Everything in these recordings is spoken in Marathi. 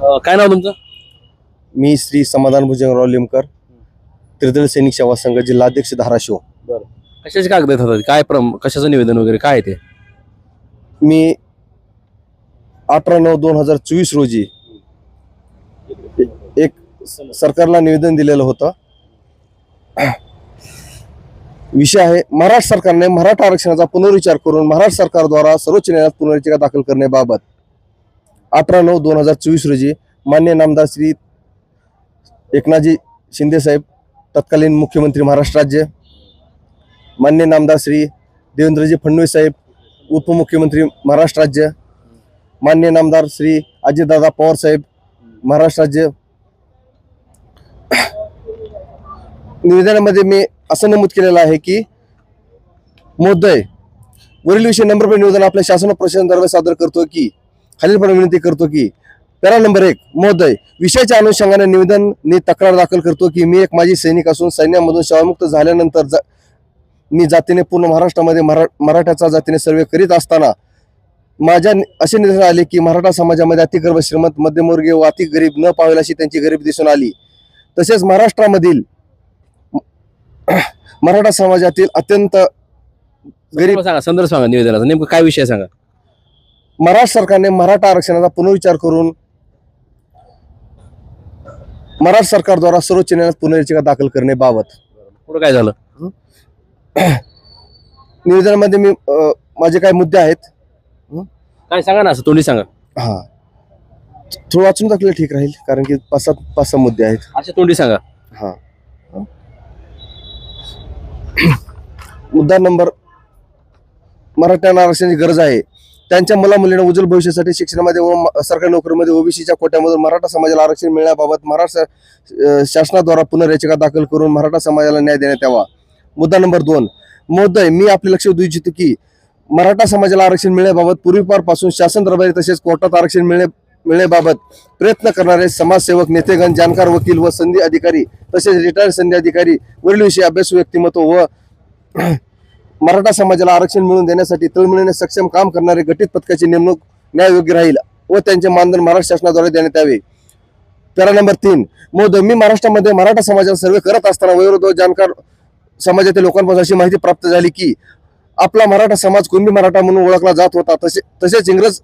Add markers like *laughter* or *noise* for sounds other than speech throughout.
अं, काय नाव तुमचं? मी श्री समाधान भुजंगराव लिमकर त्रिदळ सैनिक सेवा संघ जिल्हाध्यक्ष धाराशिव. कशाचे कागद? काय प्रम कशाचं निवेदन वगैरे? काय आहे ते? मी अठरा नऊ दोन हजार चोवीस रोजी एक सरकारला निवेदन दिलेलं होतं. विषय आहे महाराष्ट्र सरकारने मराठा आरक्षणाचा पुनर्विचार करून महाराष्ट्र सरकारद्वारा सर्वोच्च न्यायालयात पुनर्विचार दाखल करण्याबाबत. अठरा नऊ दोन हजार चोवीस रोजी मान्य नामदार श्री एकनाथजी शिंदे साहेब तत्कालीन मुख्यमंत्री महाराष्ट्र राज्य मान्य नामदार श्री देवेंद्रजी फडणवीस साहेब उपमुख्यमंत्री महाराष्ट्र राज्य मान्य नामदार श्री अजितदादा पवार साहेब महाराष्ट्र राज्य. निवेदनामध्ये मी असं नमूद केलेलं आहे की महोदय वरील विषय नंबर निवेदन आपल्या शासन प्रशासन दरम्यान सादर करतो की खालीलपणे विनंती करतो की पॅरा नंबर एक महोदय विषयाच्या अनुषंगाने निवेदन मी तक्रार दाखल करतो की मी एक माजी सैनिक असून सैन्यामधून सेवामुक्त झाल्यानंतर जा- मी जातीने पूर्ण महाराष्ट्रामध्ये मरा मराठ्याचा जातीने सर्वे करीत असताना माझ्या असे निदर्शन आले की मराठा समाजामध्ये अतिगर्भ श्रीमंत मध्यमवर्गीय व अति गरीब न पावेल अशी त्यांची गरिबी दिसून आली. तसेच महाराष्ट्रामधील मराठा समाजातील अत्यंत गरीब सांगा संदर्भ सांगा निवेदनाचा. नेमकं काय विषय सांगा? महाराष्ट्र सरकारने मराठा आरक्षणाचा पुनर्विचार करून महाराष्ट्र सरकारद्वारा सर्वोच्च न्यायालयात पुनर्विचार दाखल करण्याबाबत पुढे काय झालं? निवेदनामध्ये मी अ, माझे काही मुद्दे आहेत. काय सांगा ना असं तोंडी सांगा. हा. थोडं वाचून टाकलं ठीक राहील कारण की पाच सात पाच सहा मुद्दे आहेत. अशा तोंडी सांगा. हा. मुद्दा नंबर मराठ्यांना आरक्षणाची गरज आहे. त्यांच्या मुला मुलींना उज्ज्वल भविष्यासाठी शिक्षणामध्ये व सरकारी नोकरीमध्ये ओबीसीच्या कोट्यामधून मराठा समाजाला आरक्षण मिळण्याबाबत महाराष्ट्र शासनाद्वारा पुनर्याचिका दाखल करून मराठा समाजाला न्याय देण्यात यावा. मुद्दा नंबर दोन. महोदय मी आपले लक्ष देऊ इच्छितो की मराठा समाजाला आरक्षण मिळण्याबाबत पूर्वीपारपासून शासन दरबारी तसेच कोर्टात आरक्षण मिळणे मिळण्याबाबत प्रयत्न करणारे समाजसेवक नेतेगण जाणकार वकील व संधी अधिकारी तसेच रिटायर्ड संधी अधिकारी वरील विषयी अभ्यासू व्यक्तिमत्व व मराठा समाजाला आरक्षण मिळवून देण्यासाठी तळमळीने सक्षम काम करणारे गटीत पथकाची नेमणूक न्याययोग्य राहील व त्यांचे मानधन महाराष्ट्र शासनाद्वारे देण्यात यावे. पॅरा नंबर तीन. महोदय मी महाराष्ट्रामध्ये मराठा समाजाला सर्वे करत असताना वयोवृद्ध जाणकार समाजातील लोकांपासून अशी माहिती प्राप्त झाली की आपला मराठा समाज कुणबी मराठा म्हणून ओळखला जात होता. तसे तसेच इंग्रज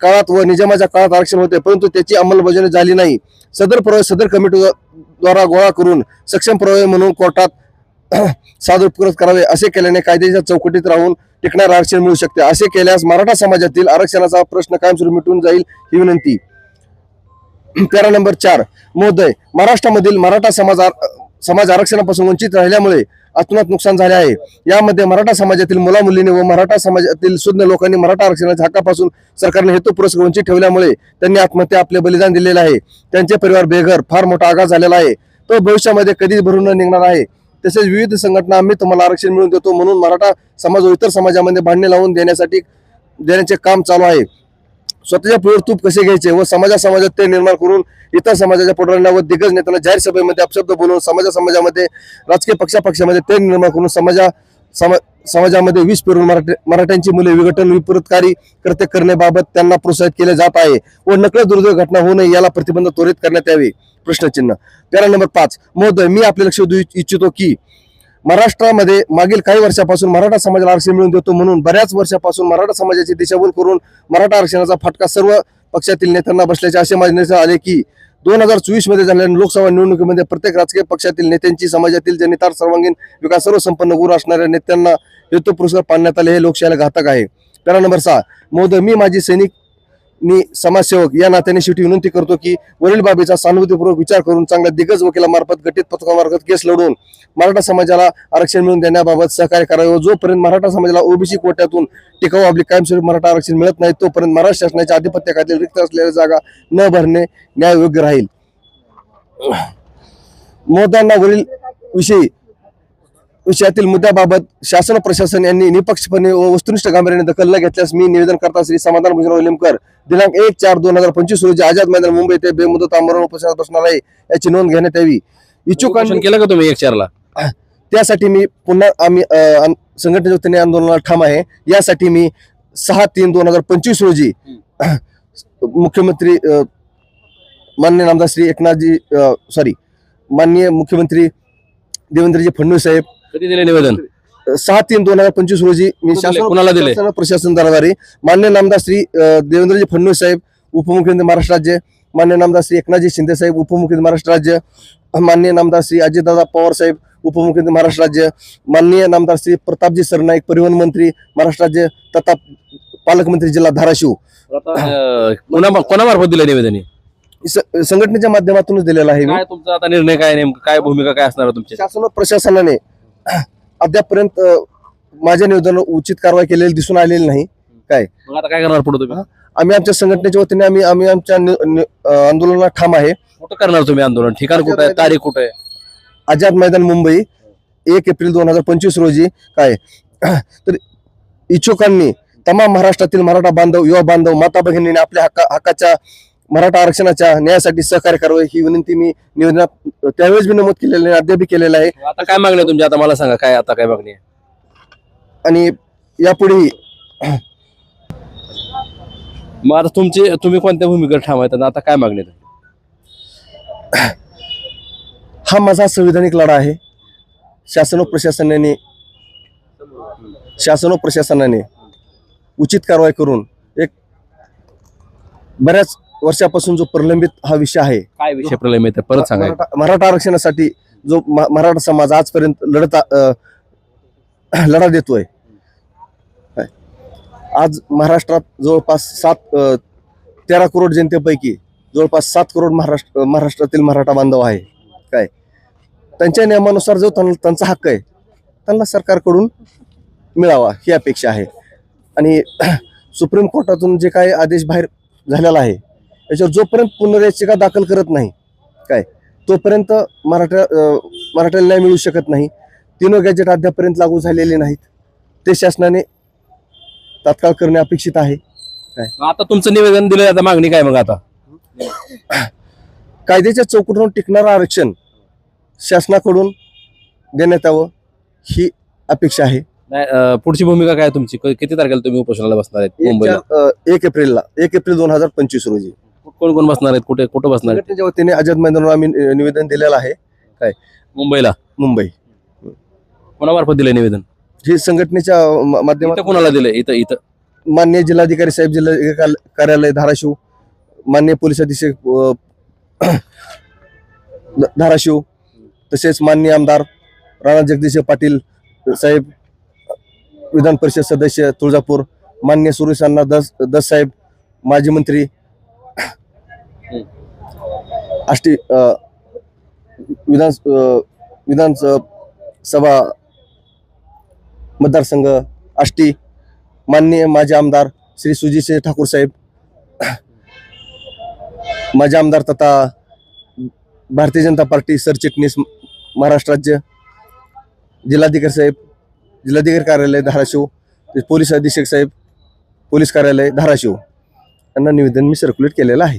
काळात व निजामाच्या काळात आरक्षण होते परंतु त्याची अंमलबजावणी झाली नाही. सदर पुरावे सदर कमिटी द्वारा गोळा करून सक्षम पुरावे म्हणून कोर्टात *clears throat* सादर पुरस्कृत करावे असे केल्याने कायद्याच्या चौकटीत राहून टिकणारे आरक्षण मिळू शकते. असे केल्यास मराठा समाजातील आरक्षणाचा प्रश्न कायमस्वरूपी मिटून जाईल ही विनंती. *clears throat* पॅरा नंबर चार महोदय महाराष्ट्रामधील मराठा समाज समाज आरक्षणापासून वंचित राहिल्यामुळे अतुनात नुकसान झाले आहे. यामध्ये मराठा समाजातील मुला मुलींनी व मराठा समाजातील शुद्ध लोकांनी मराठा आरक्षणाच्या हक्कापासून सरकारने हेतू पुरस्कार वंचित ठेवल्यामुळे त्यांनी आत्महत्या आपले बलिदान दिलेले आहे. त्यांचे परिवार बेघर फार मोठा आघात झालेला आहे. तो भविष्यामध्ये कधीच भरून न निघणार आहे. तसेच विविध संघटना आम्ही तुम्हाला आरक्षण मिळवून देतो म्हणून मराठा समाज व इतर समाजामध्ये भांडणे लावून देण्यासाठी देण्याचे काम चालू आहे. स्वतःच्या पुढे तूप कसे घ्यायचे व समाजा समाजात ते निर्माण करून इतर समाजाच्या पोटांना व दिग्गज नेत्यांना जाहीर सभेमध्ये अपशब्द बोलून समाजा समाजामध्ये राजकीय पक्षापक्षामध्ये ते निर्माण करून समाजा समा समाजामध्ये विष पेरून मराठी मराठ्यांची मुले विघटन विपरीतकारी कृत्य करण्याबाबत त्यांना प्रोत्साहित केले जात आहे व नकळ दुर्दैव घटना होऊ नये याला प्रतिबंध त्वरित करण्यात यावे. प्रश्नचिन्ह. पॅरा नंबर पाच. महोदय मी आपले लक्ष देऊ इच्छितो की महाराष्ट्रामध्ये मागील काही वर्षापासून मराठा समाजाला आरक्षण मिळवून देतो म्हणून बऱ्याच वर्षापासून मराठा समाजाची दिशाभूल करून मराठा आरक्षणाचा फटका सर्व पक्षातील नेत्यांना बसल्याचे असे माझे आले की दोन हजार चोवीसमध्ये झालेल्या लोकसभा निवडणुकीमध्ये प्रत्येक राजकीय पक्षातील नेत्यांची समाजातील जनितार सर्वांगीण विकास सर्व संपन्न असणाऱ्या नेत्यांना हेतू पुरस्कार पाडण्यात आले. हे लोकशाहीला घातक आहे. पॅरा नंबर सहा. मोद मी माझी सैनिक मी समाजसेवक या नात्याने शेवटी विनंती करतो की वरील बाबीचा सहानुभूतीपूर्वक विचार करून चांगल्या दिग्गज वकिलामार्फत गटित पथकामार्फत केस लढवून मराठा समाजाला आरक्षण मिळवून देण्याबाबत सहकार्य करावे. व जोपर्यंत मराठा समाजाला ओबीसी कोट्यातून टिकाऊ आपली कायमस्वरूपी मराठा आरक्षण मिळत नाही तोपर्यंत महाराष्ट्र शासनाच्या आधिपत्याखाली रिक्त असलेल्या जागा न भरणे न्याययोग्य राहील. मोद्यांना वरील विषयी विषयातील मुद्द्याबाबत शासन प्रशासन यांनी निपक्षपणे व वस्तुनिष्ठ गांभीर्याने दखल न घेतल्यास मी निवेदन करता श्री समाधान भुजराव लिमकर दिनांक एक चार दोन हजार पंचवीस रोजी आझाद मैदान मुंबई येथे बेमुदत आमरण उपोषणात बसणार आहे याची नोंद घेण्यात यावी. इच्छुकांनी उपोषण केलं का तुम्ही एक चारला? त्यासाठी मी पुन्हा आम्ही संघटनेच्या वतीने आंदोलनाला ठाम आहे. यासाठी मी सहा तीन दोन हजार पंचवीस रोजी मुख्यमंत्री अ, मान्य नामदार श्री एकनाथजी सॉरी माननीय मुख्यमंत्री देवेंद्रजी फडणवीस साहेब. कधी दिले निवेदन? सहा तीन दोन हजार पंचवीस रोजी मी दिले? शासन कुणाला दिले? शासन प्रशासन दरबारी मान्य नामदार श्री अ, देवेंद्रजी फडणवीस साहेब उपमुख्यमंत्री महाराष्ट्र राज्य. मान्य नामदार श्री एकनाथजी शिंदे साहेब उपमुख्यमंत्री महाराष्ट्र राज्य. मान्य नामदार श्री अजितदादा पवार साहेब उपमुख्यमंत्री महाराष्ट्र राज्य. माननीय नामदार श्री प्रतापजी सरनाईक परिवहन मंत्री महाराष्ट्र राज्य. तथा पालकमंत्री जिल्हा धाराशिव. आता अं, कोणा कोणामार्फत दिलं निवेदन हे? स- संघटनेच्या माध्यमातूनच दिलेला आहे मी. काय तुमचा आता निर्णय काय नेमकं? काय भूमिका काय असणार आहे तुमची? शासन व प्रशासनाने *clears throat* अद्यापर्यंत अ, माझ्या निवेदनावर उचित कारवाई केलेली दिसून आलेली नाही. मग आता काय करणार पुढे तुम्ही? आम्ही आमच्या संघटनेच्या वतीने आम्ही आम्ही आमच्या नि- नि- अ, आंदोलनात ठाम आहे. कुठं करणार तुम्ही आंदोलन? ठिकाण कुठं आहे? तारीख कुठं आहे? आझाद मैदान मुंबई एक एप्रिल दोन हजार पंचवीस रोजी. काय? *clears throat* तर इच्छुकांनी तमाम महाराष्ट्रातील मराठा बांधव युवा बांधव माता भगिनींनी आपल्या हक्का हक्काच्या मराठा आरक्षणाच्या न्यायासाठी सहकार्य करावे ही विनंती मी निवेदनात त्यावेळेस मी नमूद केलेली आहे अद्याप केलेलं आहे. आता काय मागणी आहे तुमची? आता मला सांगा काय आता काय मागणी आहे? आणि यापुढेही मग आता तुमची तुम्ही कोणत्या भूमिकेवर ठाम आहेत? आणि आता काय मागणी आहे? हा माझा संविधानिक लढा आहे. शासन व प्रशासनाने शासन व प्रशासनाने उचित कारवाई करून एक बऱ्याच वर्षापासून जो प्रलंबित हा विषय आहे. काय विषय? प्रलंबित आहे. परत सांगा मराठा मराठा आरक्षणासाठी जो म- मराठा समाज आजपर्यंत लढत अ, लढा देतोय? आज महाराष्ट्रात जवळपास सात अ, तेरा करोड जनतेपैकी जवळपास सात करोड महाराष्ट्र महाराष्ट्रातील मराठा बांधव आहे. काय? त्यांच्या नियमानुसार जो त्यां- त्यांचा हक्क आहे त्यांना सरकारकडून मिळावा ही अपेक्षा आहे. आणि *clears throat* सुप्रीम कोर्टातून जे काही आदेश बाहेर झालेला आहे त्याच्यावर जोपर्यंत पुनर्याचिका दाखल करत नाही काय? तोपर्यंत मराठा मराठ्याला न्याय मिळू शकत नाही. तीन गॅजेट अद्यापर्यंत लागू झालेले नाहीत. ते शासनाने तात्काळ करणे अपेक्षित आहे. मग आता तुमचं निवेदन दिलं आता मागणी काय मग आता? कायद्याच्या चौकटीवर टिकणारं आरक्षण शासनाकडून देण्यात यावं ही अपेक्षा आहे. पुढची भूमिका काय आहे तुमची? किती तारखेला तुम्ही उपोषणाला बसणार आहेत मुंबईला? अ, एक एप्रिलला एक एप्रिल दोन हजार पंचवीस रोजी. कोण कोण बसणार आहेत? कुठे कुठं बसणार आहेत? संघटनेच्या वतीने आझाद मैदानावर आम्ही निवेदन दिलेलं आहे. मुंबईला? मुंबई. कोणामार्फत दिलं निवेदन? ही संघटनेच्या म- इथं माध्यमातून कोणाला दिलं इथं इथं. मान्य जिल्हाधिकारी साहेब जिल्हा काल- कार्यालय धाराशिव. मान्य पोलीस अधीक्षक अ, ध- धाराशिव. तसेच मान्य आमदार राणा जगदीश पाटील साहेब विधान परिषद सदस्य तुळजापूर. मान्य सुरेश अण्णा दस दस साहेब माजी मंत्री आष्टी विधान विधान सभा मतदारसंघ आष्टी माननीय माजी आमदार श्री सुजितसिंह ठाकूर साहेब माजी आमदार तथा भारतीय जनता पार्टी सरचिटणीस महाराष्ट्र राज्य जिल्हाधिकारी साहेब जिल्हाधिकारी कार्यालय धाराशिव पोलीस अधीक्षक साहेब पोलीस कार्यालय धाराशिव यांना निवेदन मी सर्क्युलेट केलेलं आहे.